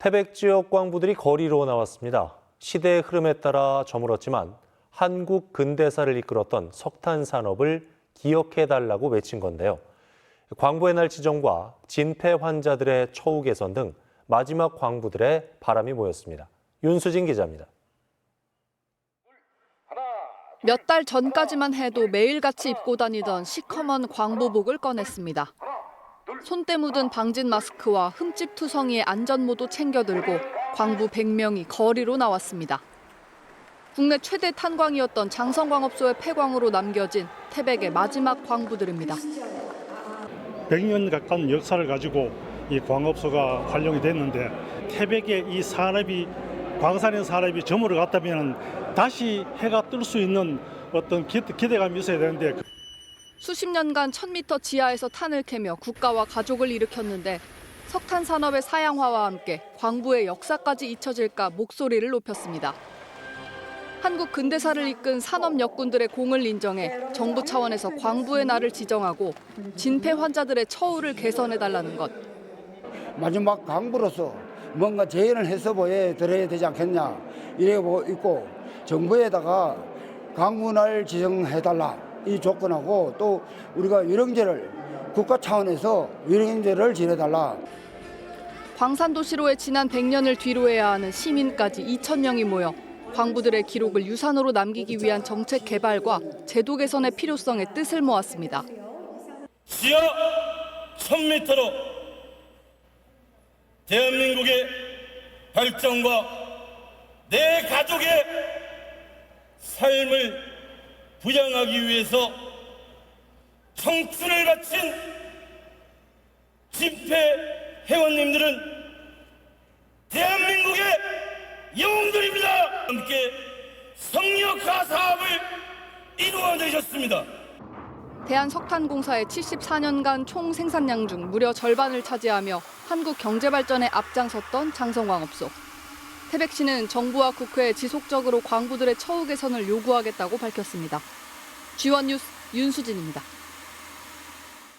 태백 지역 광부들이 거리로 나왔습니다. 시대의 흐름에 따라 저물었지만 한국 근대사를 이끌었던 석탄 산업을 기억해달라고 외친 건데요. 광부의 날 지정과 진폐 환자들의 처우 개선 등 마지막 광부들의 바람이 모였습니다. 윤수진 기자입니다. 몇 달 전까지만 해도 매일같이 입고 다니던 시커먼 광부복을 꺼냈습니다. 손때 묻은 방진 마스크와 흠집 투성이의 안전모도 챙겨 들고 광부 100명이 거리로 나왔습니다. 국내 최대 탄광이었던 장성광업소의 폐광으로 남겨진 태백의 마지막 광부들입니다. 100년 가까운 역사를 가지고 이 광업소가 활용이 됐는데 태백의 이 산업이 광산의 산업이 저물어 갔다면 다시 해가 뜰 수 있는 어떤 기, 기대감이 있어야 되는데 수십 년간 1000m 지하에서 탄을 캐며 국가와 가족을 일으켰는데 석탄 산업의 사양화와 함께 광부의 역사까지 잊혀질까 목소리를 높였습니다. 한국 근대사를 이끈 산업 역군들의 공을 인정해 정부 차원에서 광부의 날을 지정하고 진폐 환자들의 처우를 개선해 달라는 것. 마지막 강부로서 뭔가 제의를 해서 보여 드려야 되지 않겠냐 이러고 있고 정부에다가 강군을 지정해 달라 이 조건하고 또 우리가 유령제를 국가 차원에서 유령제를 지내달라 광산도시로의 지난 100년을 뒤로해야 하는 시민까지 2천 명이 모여 광부들의 기록을 유산으로 남기기 위한 정책 개발과 제도 개선의 필요성에 뜻을 모았습니다. 지하 1000m로 대한민국의 발전과 내 가족의 삶을 부양하기 위해서 청춘을 바친 집회 회원님들은 대한민국의 영웅들입니다. 함께 성역화 사업을 이루어내셨습니다. 대한석탄공사의 74년간 총 생산량 중 무려 절반을 차지하며 한국 경제 발전에 앞장섰던 장성광업소. 태백 시는 정부와 국회에 지속적으로 광부들의 처우 개선을 요구하겠다고 밝혔습니다. G1 뉴스 윤수진입니다.